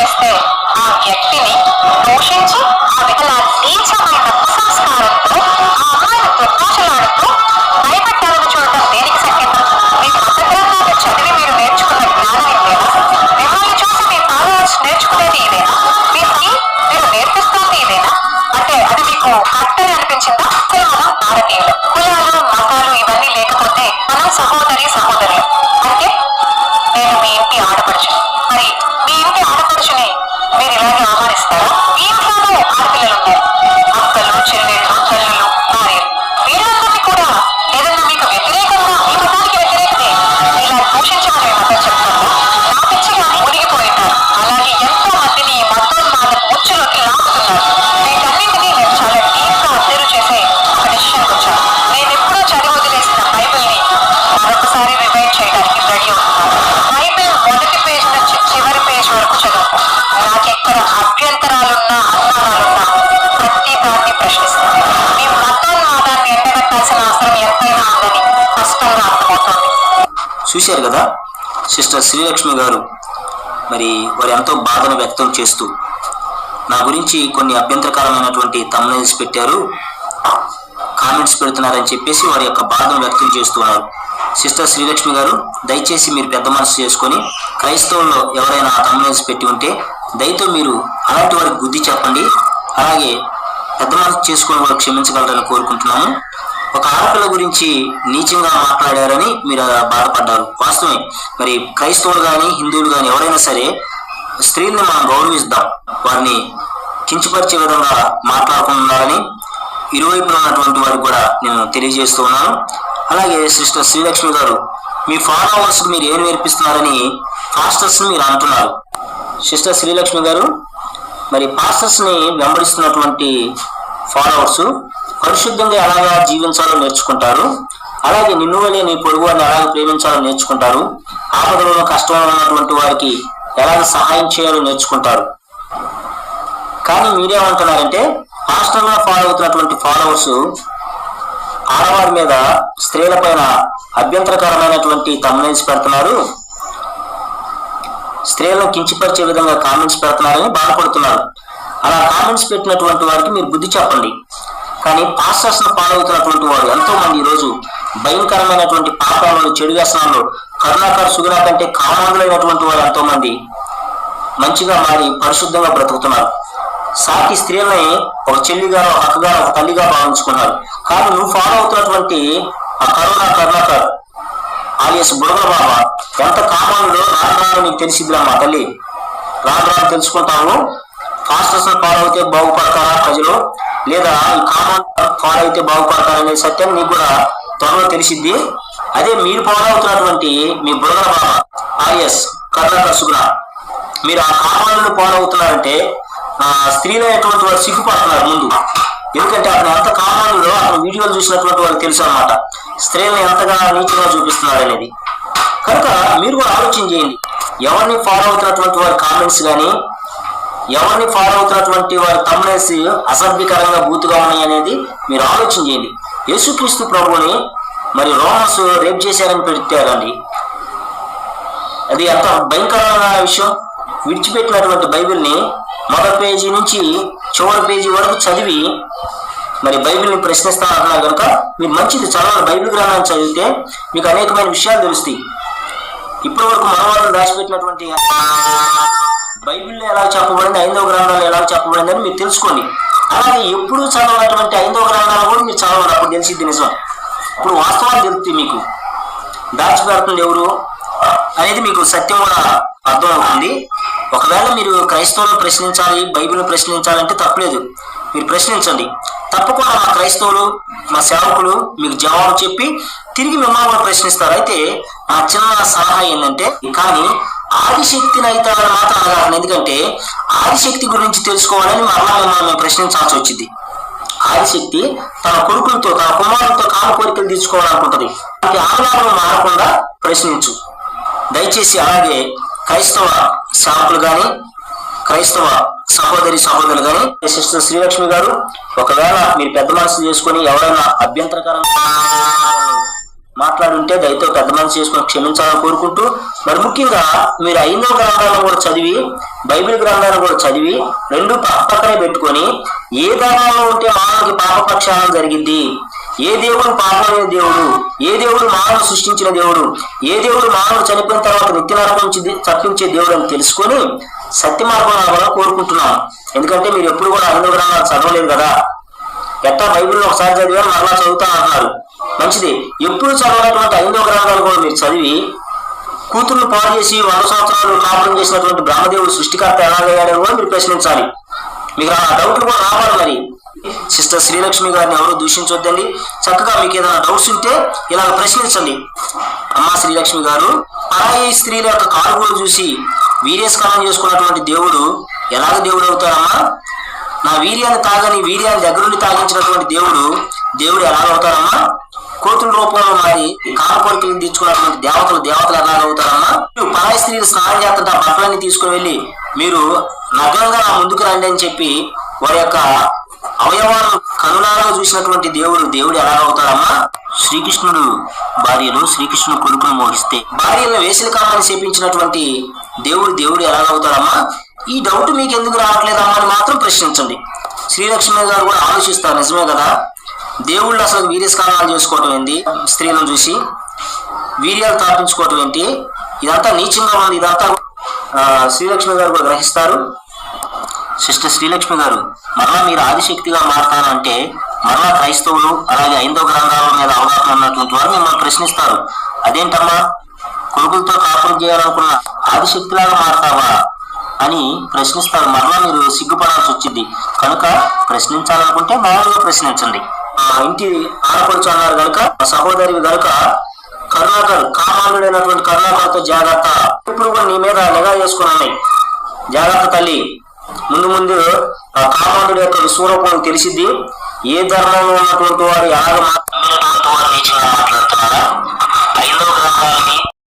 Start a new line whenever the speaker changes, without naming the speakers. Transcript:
oh, oh. చూశారు కదా? Sister Srilakshmi గారు మరి వారు ఎంతో బాధను వ్యక్తం చేస్తూ నా గురించి కొన్ని అభ్యంతరకరమైనటువంటి తమ్నైల్స్ పెట్టారు కామెంట్స్ పెడుతున్నారని చెప్పేసి వారి యొక్క బాధను వ్యక్తం చేస్తున్నారు సిస్టర్ శ్రీలక్ష్మి గారు దయచేసి మీరు పెద్ద మనసు చేసుకొని క్రైస్తవుల్లో ఎవరైనా ఆ తమ్నైల్స్ పెట్టి ఉంటే దయతో మీరు అలాంటి వారికి బుద్ధి చెప్పండి. అలాగే పెద్ద మనసు చేసుకుని వారు క్షమించగలరని కోరుకుంటున్నాము. ఒక ఆడపిల్ల గురించి నీచంగా మాట్లాడారని మీరు బాధపడ్డారు. వాస్తవమే. మరి క్రైస్తవులు కానీ హిందువులు కానీ ఎవరైనా సరే స్త్రీల్ని మనం గౌరవిస్తాం. వారిని కించపరిచే విధంగా మాట్లాడకుండా ఉండాలని ఇరువైపున ఉన్నటువంటి వారికి కూడా నేను తెలియజేస్తూ ఉన్నాను. అలాగే సిస్టర్ శ్రీలక్ష్మి గారు మీ ఫాలోవర్స్ మీరు ఏం నేర్పిస్తున్నారని పాస్టర్స్ మీరు అంటున్నారు. సిస్టర్ శ్రీలక్ష్మి గారు మరి పాస్టర్స్ని వెంబడిస్తున్నటువంటి ఫాలోవర్స్ పరిశుద్ధంగా ఎలాగా జీవించాలో నేర్చుకుంటారు? అలాగే నిన్ను వలె నీ పొరుగు వారిని ఎలాగ ప్రేమించాలో నేర్చుకుంటారు? ఆపదలో కష్టంలో ఉన్నటువంటి వారికి ఎలాగ సహాయం చేయాలో నేర్చుకుంటారు? కానీ మీరేమంటున్నారంటే హాస్టల్లో ఫాలో అవుతున్నటువంటి ఫాలోవర్స్ ఆడవారి మీద స్త్రీల పైన అభ్యంతరకరమైనటువంటి తమ్నైల్స్ పెడుతున్నారు. స్త్రీలను కించిపరిచే విధంగా కామెంట్స్ పెడుతున్నారని బాధపడుతున్నారు. అలా కామెంట్స్ పెట్టినటువంటి వారికి మీరు బుద్ధి చెప్పండి. కానీ పాస్టర్స్ను వాడు. వారు ఎంతో మంది ఈరోజు రోజు భయంకరమైనటువంటి పాపాలను చెడు వ్యసనాలు కరుణాకర్ సుగుణ కంటే కామాంధులైనటువంటి వారు ఎంతో మంది మంచిగా మారి పరిశుద్ధంగా బ్రతుకుతున్నారు. సాటి స్త్రీలని ఒక చెల్లిగా ఒక అక్కగా ఒక తల్లిగా భావించుకున్నారు. కానీ నువ్వు ఫాలో అవుతున్నటువంటి ఆ కరోనా కరుణాకర్ ఆలియస్ బుడగల బాబా ఎంత కామానులో రాను రాను నీకు తెలిసిద్దిరమ్మా తల్లి. రాను రాను తెలుసుకుంటాము. ఫాస్టర్స్ పాలవుతే బాగుపడతారా ప్రజలు? లేదా ఈ కామన్ ఫాలో అయితే బాగుపడతారనే సత్యం నీకు కూడా త్వరలో తెలిసిద్ది. అదే మీరు ఫాలో అవుతున్నటువంటి మీ బుడగల బాబా ఆర్ఎస్ కరుణాకర్ సుగుణ మీరు ఆ కామాలను ఫాలో అవుతున్నారంటే ఆ స్త్రీలు అనేటువంటి వారు సిగ్గుపడుతున్నారు ముందు. ఎందుకంటే అతను ఎంత కామన్లో అతను వీడియోలు చూసినటువంటి వాళ్ళు తెలుసు అనమాట స్త్రీలను ఎంతగా నీచంగా చూపిస్తున్నారు అనేది. కనుక మీరు కూడా ఆలోచన చేయండి. ఎవరిని ఫాలో అవుతున్నటువంటి వారి కామెంట్స్ కానీ ఎవరిని ఫాలో అవుతున్నటువంటి వారి తమ్మునేసి అసభ్యకరంగా బూతుగా ఉన్నాయి అనేది మీరు ఆలోచన చేయండి. యేసుక్రీస్తు ప్రభుని మరి రోమన్స్ రేప్ చేశారని పెట్టారండి అది ఎంత భయంకరమైన విషయం. విడిచిపెట్టినటువంటి బైబిల్ని మొదటి పేజీ నుంచి చివరి పేజీ వరకు చదివి మరి బైబిల్ని ప్రశ్నిస్తా అంటున్నారు కనుక మీరు మంచిది చదవాలి. బైబిల్ గ్రంథాన్ని చదివితే మీకు అనేకమైన విషయాలు తెలుస్తాయి. ఇప్పటి వరకు మనవాళ్ళు దాచిపెట్టినటువంటి బైబిల్లో ఎలా చెప్పబడింది ఐదో గ్రంథాలు ఎలా చెప్పబడింది అని మీరు తెలుసుకోండి. అలాగే ఎప్పుడు చదవనటువంటి ఐదో గ్రంథాలు కూడా మీరు చదవాలి అప్పుడు తెలిసిద్ది నిజం. ఇప్పుడు వాస్తవాలు తెలుపుతుంది మీకు. దాచిపెడుతుంది ఎవరు? అనేది మీకు సత్యం కూడా అర్థం అవుతుంది ఒకవేళ మీరు క్రైస్తవులను ప్రశ్నించాలి బైబిల్ని ప్రశ్నించాలంటే తప్పలేదు. మీరు ప్రశ్నించండి. తప్పకుండా మా క్రైస్తవులు మా సేవకులు మీకు జవాబు చెప్పి తిరిగి మిమ్మల్ని ప్రశ్నిస్తారు. అయితే నా చిన్న సలహా ఏంటంటే కానీ ఆదిశక్తిని అయితే అని మాత్రం ఎందుకంటే ఆదిశక్తి గురించి తెలుసుకోవాలని మరలా మిమ్మల్ని ప్రశ్నించాల్సి వచ్చింది. ఆదిశక్తి తన కొడుకులతో తన కుమారులతో కాలు కోరికలు తీర్చుకోవాలనుకుంటది ఆహ్లాదం మారకుండా ప్రశ్నించు. దయచేసి అలాగే క్రైస్తవ సేవకులు కానీ క్రైస్తవ సహోదరి సహోదరులు కానీ సిస్టర్ శ్రీలక్ష్మి గారు ఒకవేళ మీరు పెద్ద మనసు చేసుకొని ఎవరైనా అభ్యంతరకరంగా మాట్లాడుంటే దయతో పెద్ద మనసు చేసుకుని క్షమించాలని కోరుకుంటూ మరి ముఖ్యంగా మీరు ఐదో గ్రంథాలను కూడా చదివి బైబిల్ గ్రంథాలను కూడా చదివి రెండు పక్కనే పెట్టుకొని ఏ ధర్మంలో ఉంటే మానవుకి పాప జరిగింది? ఏ దేవుడు పాపమైన దేవుడు? ఏ దేవుడు మానవుడు సృష్టించిన దేవుడు? ఏ దేవుడు మానవుడు చనిపోయిన తర్వాత నిత్య నరకం నుంచి తప్పించే దేవుడు అని తెలుసుకొని సత్య మార్గం నడవాలని కోరుకుంటున్నాం. ఎందుకంటే మీరు ఎప్పుడు కూడా ఐదో గ్రంథాలు చదవలేదు కదా? ఎట్టా బైబిల్ ఒకసారి చదివా మరలా చదువుతా అన్నారు. మంచిది. ఎప్పుడు చదవనటువంటి ఐదో గ్రంథాలు కూడా మీరు చదివి కూతుర్ని పాడు చేసి వంద సంవత్సరాలు కాపురం చేసినటువంటి బ్రహ్మదేవుడు సృష్టికర్త ఎలా అయ్యాడని కూడా మీరు ప్రశ్నించాలి. మీకు ఆ డౌట్లు కూడా రావాలి మరి. సిస్టర్ శ్రీలక్ష్మి గారిని ఎవరు దూషించొద్దండి. చక్కగా మీకు ఏదైనా డౌట్స్ ఉంటే ఇలా ప్రశ్నించండి. అమ్మా శ్రీలక్ష్మి గారు పరాయి స్త్రీల యొక్క కాలుగులు చూసి వీర్యస్కారం చేసుకున్నటువంటి దేవుడు ఎలాగ దేవుడు అవుతారమ్మా నా వీర్యాన్ని తాగని వీర్యాన్ని దగ్గరుండి తాగించినటువంటి దేవుడు దేవుడు ఎలా అవుతారమ్మా కోతుల రూపంలో మారి కామకోరికలను తీర్చుకున్నటువంటి దేవతలు దేవతలు ఎలా అవుతారమ్మా. మీరు పరాయి స్త్రీలు స్నానం చేస్తుంటే ఆ బట్టలన్నీ తీసుకుని వెళ్ళి మీరు నగ్నంగా నా ముందుకు రండి అని చెప్పి వారి యొక్క అవయవాలను కనులారా చూసినటువంటి దేవుడు దేవుడు ఎలా అవుతారమ్మా? శ్రీకృష్ణుడు భార్యను శ్రీకృష్ణుడు కొడుకును మోహిస్తే భార్యను వేసిన కాలాన్ని చేపించినటువంటి దేవుడు దేవుడు ఎలాగవుతాడమ్మా ఈ డౌట్ మీకు ఎందుకు రావట్లేదమ్మా అని మాత్రం ప్రశ్నించండి. శ్రీలక్ష్మి గారు కూడా ఆలోచిస్తారు నిజమే కదా? దేవుళ్ళు అసలు వీర్యస్కారాలు చేసుకోవటం ఏంటి? స్త్రీలను చూసి వీర్యాలు తాపించుకోవటం ఏంటి? ఇదంతా నీచంగా ఉంది ఇదంతా శ్రీలక్ష్మి గారు కూడా గ్రహిస్తారు. సిస్టర్ శ్రీలక్ష్మి గారు మరలా మీరు ఆదిశక్తిగా మారతాను అంటే మరలా క్రైస్తవులు అలాగే ఐందో గ్రంథాల మీద అవగాహన ఉన్నటువంటి వారు మిమ్మల్ని ప్రశ్నిస్తారు. అదేంటమ్మా? కొడుకులతో కాపురం చేయాలనుకున్న ఆదిశక్తిలాగా మారతావా? అని ప్రశ్నిస్తారు. మరలా మీరు సిగ్గుపడాల్సి వచ్చింది. కనుక ప్రశ్నించాలనుకుంటే మామూలుగా ప్రశ్నించండి. ఇంటి ఆడపడుచు అన్నారు కనుక సహోదరి కనుక కరుణాకర్ కామాలుడైనటువంటి కరుణాకర్తో జాగ్రత్త. ఇప్పుడు కూడా నీ మీద నిఘా చేసుకున్నాయి జాగ్రత్త తల్లి. ముందు ముందు ఆ కామాంధుడి యొక్క విశ్వరూపం తెలిసింది ఏ ధర్మంలో ఉన్నటువంటి వారు ఎలాగ మాట్లాడుతున్నారా ఐదో గ్రంథాలని